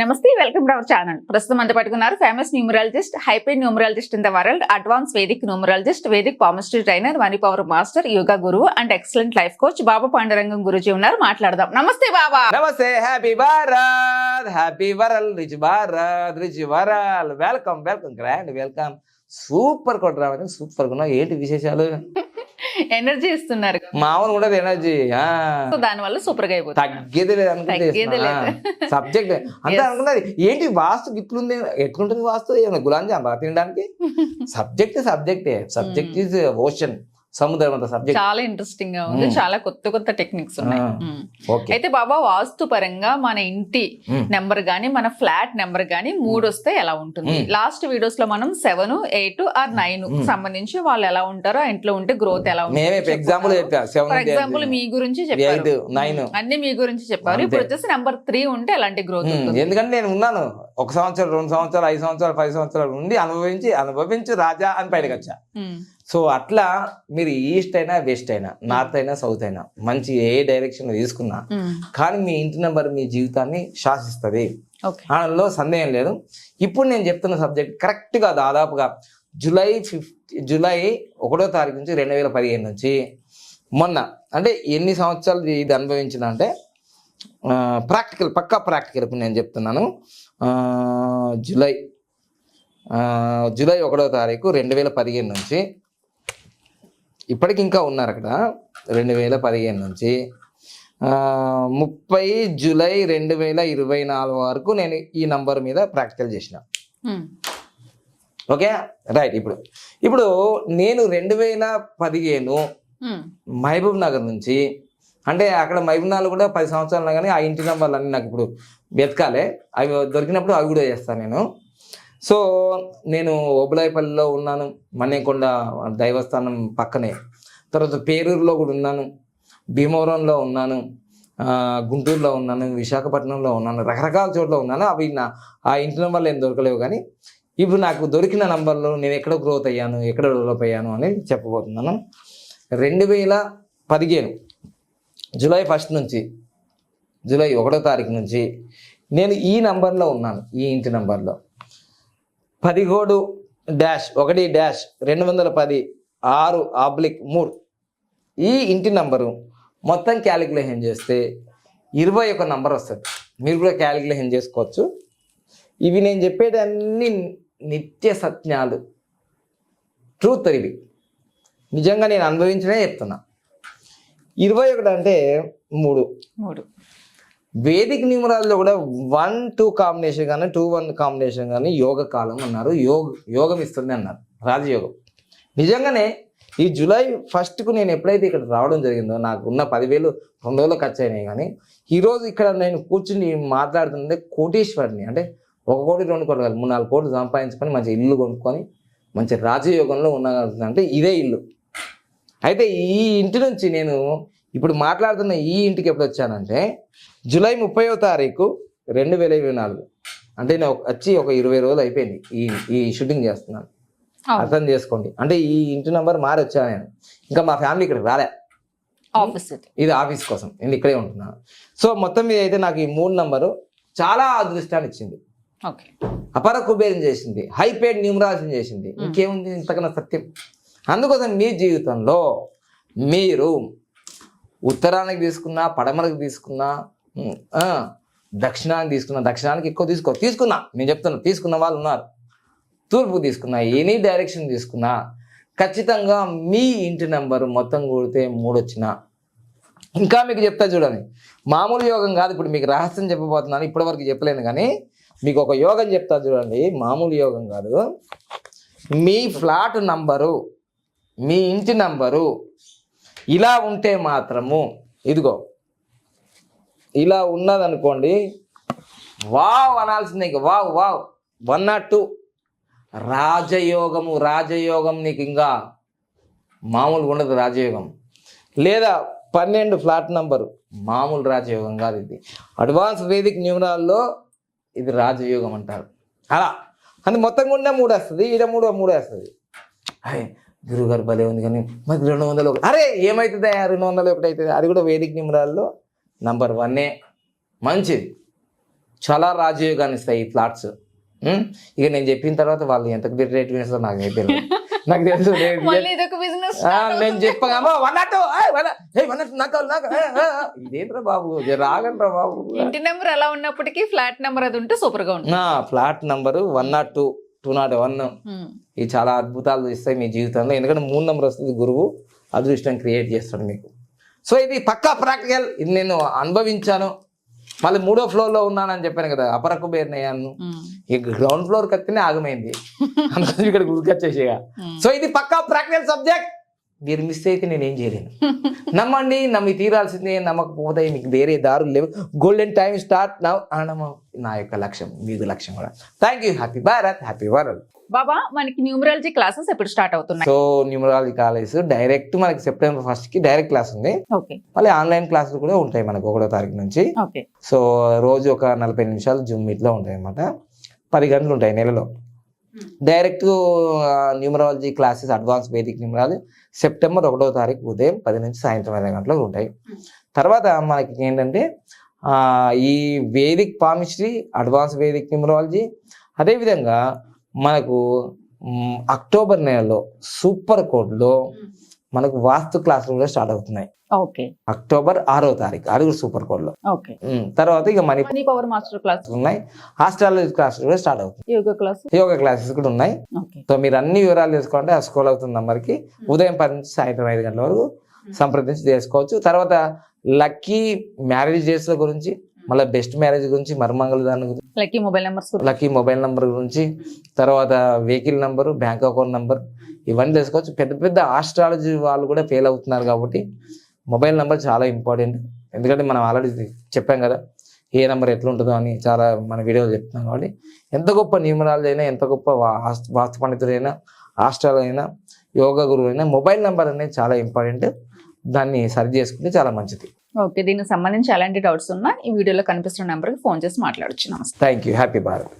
నమస్తే welcome to our channel. ప్రస్తుతం అంత పట్టుకున్నారు famous numerologist హైపే numerologist in the world advance Vedic numerologist Vedic palmistry trainer money power master yoga గురువు and excellent life coach Baba Pandarangam Guruji ఉన్నారు. మాట్లాడదాం. నమస్తే బాబా. నమస్తే happy Bharat happy world rich Bharat rich world welcome welcome grand welcome. Super కొట్టరామని super కొన్నా ఏంటి విశేషాలు? Energy ఇస్తున్నారు. మామూలు ఉండదు ఎనర్జీ దాని వల్ల సూపర్గా అయిపోతుంది. తగ్గేది లేదు. సబ్జెక్ట్ అంతా అనుకున్నది ఏంటి వాస్తు ఇట్లుంది ఎట్లుంటుంది వాస్తు? ఏమైనా గులాం జామ్ బాగా తినడానికి? సబ్జెక్ట్ సబ్జెక్టే. సబ్జెక్ట్ ఈజ్ ఓషన్ సముద్రం అంత సబ్జెక్ట్ చాలా ఇంట్రెస్టింగ్గా ఉంది. చాలా కొత్త కొత్త టెక్నిక్స్ ఉన్నాయి. అయితే బాబా వాస్తు పరంగా మన ఇంటి. నెంబర్ గానీ మన ఫ్లాట్ నెంబర్ గానీ మూడు వస్తే ఎలా ఉంటుంది. లాస్ట్ వీడియోస్లో మనం సెవెన్ ఎయిట్ ఆర్ నైన్. సంబంధించి వాళ్ళు ఎలా ఉంటారో ఇంట్లో ఉంటే గ్రోత్ ఎలా మేమే ఎగ్జాంపుల్ ఫర్ ఎగ్జాంపుల్ మీ గురించి చెప్పారు. అన్ని మీ గురించి చెప్పారు. ఇప్పుడు వచ్చేసి నెంబర్ త్రీ ఉంటే ఎలాంటి గ్రోత్ ఉంటుంది? ఎందుకంటే నేను ఉన్నాను. ఒక సంవత్సరం రెండు సంవత్సరాలు ఐదు సంవత్సరాలు పది సంవత్సరాలు ఉండి అనుభవించి అనుభవించు రాజా అని బయటకు వచ్చా. సో అట్లా మీరు ఈస్ట్ అయినా వెస్ట్ అయినా నార్త్ అయినా సౌత్ అయినా మంచి ఏ డైరెక్షన్ తీసుకున్నా. కానీ మీ ఇంటి నెంబర్ మీ జీవితాన్ని శాసిస్తుంది. ఓకే. అందులో సందేహం లేదు. ఇప్పుడు నేను చెప్తున్న సబ్జెక్ట్ కరెక్ట్గా దాదాపుగా జూలై ఫిఫ్త్ జూలై ఒకటో తారీఖు నుంచి రెండు వేల పదిహేను నుంచి మొన్న అంటే ఎన్ని సంవత్సరాలు ఇది అనుభవించిన అంటే ప్రాక్టికల్ పక్కా ప్రాక్టికల్ ఇప్పుడు నేను చెప్తున్నాను. జూలై జూలై ఒకటో తారీఖు రెండు వేల పదిహేను నుంచి ఇప్పటికి ఇంకా ఉన్నారు అక్కడ. రెండు వేల పదిహేను నుంచి. ముప్పై జూలై రెండు వేల ఇరవై నాలుగు వరకు నేను ఈ నంబర్ మీద ప్రాక్టికల్ చేసిన. ఓకే? రైట్ ఇప్పుడు. ఇప్పుడు నేను రెండు వేల పదిహేను. మహబూబ్ నగర్ నుంచి అంటే అక్కడ మహబూబ్ నగర్ కూడా పది సంవత్సరాలు కానీ ఆ ఇంటి నెంబర్లు అన్నీ నాకు ఇప్పుడు వెతకాలే. అవి దొరికినప్పుడు అవి కూడా చేస్తాను నేను. సో నేను ఓబులాయిపల్లిలో ఉన్నాను మన్నేకొండ దైవస్థానం పక్కనే. తర్వాత పేరూరులో కూడా ఉన్నాను భీమవరంలో ఉన్నాను గుంటూరులో ఉన్నాను విశాఖపట్నంలో ఉన్నాను రకరకాల చోట్ల ఉన్నాను. అవి నా ఆ ఇంటి నెంబర్లు ఏం దొరకలేవు కానీ ఇప్పుడు నాకు దొరికిన నంబర్లో నేను ఎక్కడ గ్రోత్ అయ్యాను ఎక్కడ డెవలప్ అయ్యాను అని చెప్పబోతున్నాను. రెండు వేల పదిహేను జూలై ఫస్ట్ నుంచి జూలై ఒకటో తారీఖు నుంచి నేను ఈ నంబర్లో ఉన్నాను ఈ ఇంటి నంబర్లో. పదిహేడు డాష్ ఒకటి డాష్ రెండు వందల పది ఆరు ఆబ్లిక్ మూడు. ఈ ఇంటి నంబరు మొత్తం క్యాలిక్యులేషన్ చేస్తే ఇరవై ఒక నంబర్ వస్తుంది. మీరు కూడా క్యాలిక్యులేషన్ చేసుకోవచ్చు. ఇవి నేను చెప్పేటన్ని నిత్య సత్యాలు. ట్రూత్ ఇవి. నిజంగా నేను అనుభవించనే చెప్తున్నా. ఇరవై ఒకటి అంటే మూడు. మూడు. వేదిక న్యూమరాల్లో కూడా వన్ టూ కాంబినేషన్ కానీ టూ వన్ కాంబినేషన్ కానీ యోగ కాలం అన్నారు. యోగ యోగం ఇస్తుంది అన్నారు. రాజయోగం. నిజంగానే ఈ జూలై ఫస్ట్కు నేను ఎప్పుడైతే ఇక్కడ రావడం జరిగిందో నాకు ఉన్న పదివేలు రెండు వేలు ఖర్చు అయినాయి కానీ ఈరోజు ఇక్కడ నేను కూర్చుని మాట్లాడుతుంది కోటీశ్వరిని. అంటే ఒక కోటి రెండు కోట్లు కాదు మూడు నాలుగు కోట్లు సంపాదించుకొని మంచి ఇల్లు కొనుక్కొని మంచి రాజయోగంలో ఉండగలుగుతుంది అంటే ఇదే ఇల్లు. అయితే ఈ ఇంటి నుంచి నేను ఇప్పుడు మాట్లాడుతున్న ఈ ఇంటికి ఎప్పుడు వచ్చానంటే జూలై ముప్పైవ తారీఖు రెండు వేల ఇరవై నాలుగు. అంటే నేను వచ్చి ఒక ఇరవై రోజులు అయిపోయింది ఈ ఈ షూటింగ్ చేస్తున్నాను. అర్థం చేసుకోండి. అంటే ఈ ఇంటి నంబర్ మారి వచ్చాను నేను. ఇంకా మా ఫ్యామిలీ ఇక్కడ రాలే. ఆఫీస్ ఇది ఆఫీస్ కోసం. నేను ఇక్కడే ఉంటున్నాను. సో మొత్తం మీద అయితే నాకు ఈ మూడు నంబరు చాలా అదృష్టాన్ని ఇచ్చింది. అపర కుబేరం చేసింది. హై పేడ్ న్యూమరాలజీ చేసింది. ఇంకేముంది ఇంతకన్నా సత్యం? అందుకోసం మీ జీవితంలో మీరు ఉత్తరానికి తీసుకున్నా పడమరకు తీసుకున్నా దక్షిణానికి తీసుకున్నా దక్షిణానికి ఎక్కువ తీసుకో తీసుకున్నా. నేను చెప్తున్నా తీసుకున్న వాళ్ళు ఉన్నారు. తూర్పు తీసుకున్నా ఎనీ డైరెక్షన్ తీసుకున్నా ఖచ్చితంగా మీ ఇంటి నెంబరు మొత్తం కూడితే మూడు వచ్చినా ఇంకా మీకు చెప్తా చూడండి. మామూలు యోగం కాదు ఇప్పుడు మీకు రహస్యం చెప్పబోతున్నాను ఇప్పటివరకు చెప్పలేను కానీ మీకు ఒక యోగం చెప్తా చూడండి. మామూలు యోగం కాదు. మీ ఫ్లాట్ నంబరు మీ ఇంటి నంబరు ఇలా ఉంటే మాత్రము ఇదిగో ఇలా ఉన్నదనుకోండి వావ్ అనాల్సిందే నీకు wow wow one not two. రాజయోగము రాజయోగం నీకు ఇంకా మామూలుగా ఉండదు రాజయోగం. లేదా పన్నెండు ఫ్లాట్ నంబరు మామూలు రాజయోగం కాదు ఇది. అడ్వాన్స్ వేదిక్ న్యూమరాల్లో ఇది రాజయోగం అంటారు. అలా. అది మొత్తం గుండా మూడు వస్తుంది ఈడ మూడు మూడు వస్తుంది భలే ఉంది కానీ మరి రెండు వందలు ఒకటి అరే ఏమవుతుంది రెండు వందలు ఒకటి అవుతుంది అది కూడా వేదిక న్యూమరాల్లో నంబర్ వన్నే మంచిది. చాలా రాజయోగాన్ని ఇస్తాయి ఈ ఫ్లాట్స్ ఇక నేను చెప్పిన తర్వాత వాళ్ళు ఎంత రేట్ వేస్తారో నాకు తెలియదు. నాకు తెలుసు నేను- చెప్పగా వన్ నాట్ వన్ నాకు. ఇదేంట్రా బాబు? రాగండ్రా బాబు? ఇంటి నెంబర్ ఎలా ఉన్నప్పటికీ ఫ్లాట్ నెంబర్ అది ఉంటే సూపర్గా ఉంటుంది. Flat number one not two two not one. ఇది చాలా అద్భుతాలు ఇస్తాయి మీ జీవితంలో. ఎందుకంటే మూడు నెంబర్ వస్తుంది గురువు అదృష్టం క్రియేట్ చేస్తాడు మీకు. సో ఇది పక్కా ప్రాక్టికల్. ఇది నేను అనుభవించాను. మళ్ళీ మూడో ఫ్లోర్లో ఉన్నానని చెప్పాను కదా అపరకు బేర్నయ్యాను. ఈ గ్రౌండ్ ఫ్లోర్ కత్తినే ఆగమైంది. అందుకని ఇక్కడ గురికొచ్చేసేగా. సో ఇది పక్కా ప్రాక్టికల్ సబ్జెక్ట్. మీరు మిస్ అయితే నేను ఏం చేయలేను. నమ్మండి నమ్మి తీరాల్సిందే నమ్మకపోతే మీకు వేరే దారులు లేవు. గోల్డెన్ టైం స్టార్ట్ నవ్ అనడము నా యొక్క లక్ష్యం మీకు లక్ష్యం కూడా. Thank you happy Bharat happy world Baba మనకి న్యూమరాలజీ క్లాసెస్ ఎప్పుడు స్టార్ట్ అవుతున్నాయి? సో న్యూమరాలజీ కాలేజ్ డైరెక్ట్ మనకి సెప్టెంబర్ ఫస్ట్కి డైరెక్ట్ క్లాస్ ఉంది. మళ్ళీ ఆన్లైన్ క్లాసులు కూడా ఉంటాయి మనకు ఒకటో తారీఖు నుంచి. సో రోజు ఒక నలభై నిమిషాలు జూమ్ మీట్లో ఉంటాయి అన్నమాట పది గంటలు ఉంటాయి నెలలో. Direct numerology classes advance Vedic numerology September ఒకటో తారీఖు ఉదయం పది నుంచి సాయంత్రం ఐదు గంటలకు ఉంటాయి. తర్వాత మనకి ఏంటంటే ఈ Vedic palmistry advance Vedic numerology అదేవిధంగా మనకు అక్టోబర్ నెలలో సూపర్ కోడ్లో మనకు వాస్తు క్లాసులు కూడా స్టార్ట్ అవుతున్నాయి. ఓకే. అక్టోబర్ ఆరో తారీఖు కూడా సూపర్ ఓకే. ఉమ్, తర్వాత ఇక మనీ పవర్ మాస్టర్ క్లాస్. ఉన్నాయి. హాస్ట్రాలజీ క్లాసులు కూడా స్టార్ట్ అవుతుంది యోగా క్లాస్. యోగా క్లాసెస్ కూడా ఉన్నాయి. సో మీరు అన్ని వివరాలు తెలుసుకోండి ఆ స్కూల్ అవుతున్న నంబర్కి ఉదయం పది నుంచి సాయంత్రం ఐదు గంటల వరకు సంప్రదించి చేసుకోవచ్చు. తర్వాత లక్కీ మ్యారేజ్ డేస్ గురించి మళ్ళీ బెస్ట్ మ్యారేజ్ గురించి మర్మంగళ దాని గురించి lucky mobile numbers lucky mobile number గురించి తర్వాత vehicle number bank account number ఇవన్నీ తెలుసుకోవచ్చు. పెద్ద పెద్ద ఆస్ట్రాలజీ వాళ్ళు కూడా ఫెయిల్ అవుతున్నారు కాబట్టి మొబైల్ నెంబర్ చాలా ఇంపార్టెంట్. ఎందుకంటే మనం ఆల్రెడీ చెప్పాం కదా ఏ నెంబర్ ఎట్లుంటుందో అని చాలా మన వీడియోలో చెప్తున్నాం కాబట్టి ఎంత గొప్ప న్యూమరాలజీ అయినా ఎంత గొప్ప వాస్తు పండితుడైనా అయినా యోగా గురువు అయినా మొబైల్ నెంబర్ అనేది చాలా ఇంపార్టెంట్. దాన్ని సరి చేసుకుంటే చాలా మంచిది. ఓకే దీనికి సంబంధించి ఎలాంటి డౌట్స్ ఉన్నా ఈ వీడియోలో కనిపిస్తున్న నెంబర్కి ఫోన్ చేసి మాట్లాడొచ్చు. నమస్తే. Thank you happy Bharat.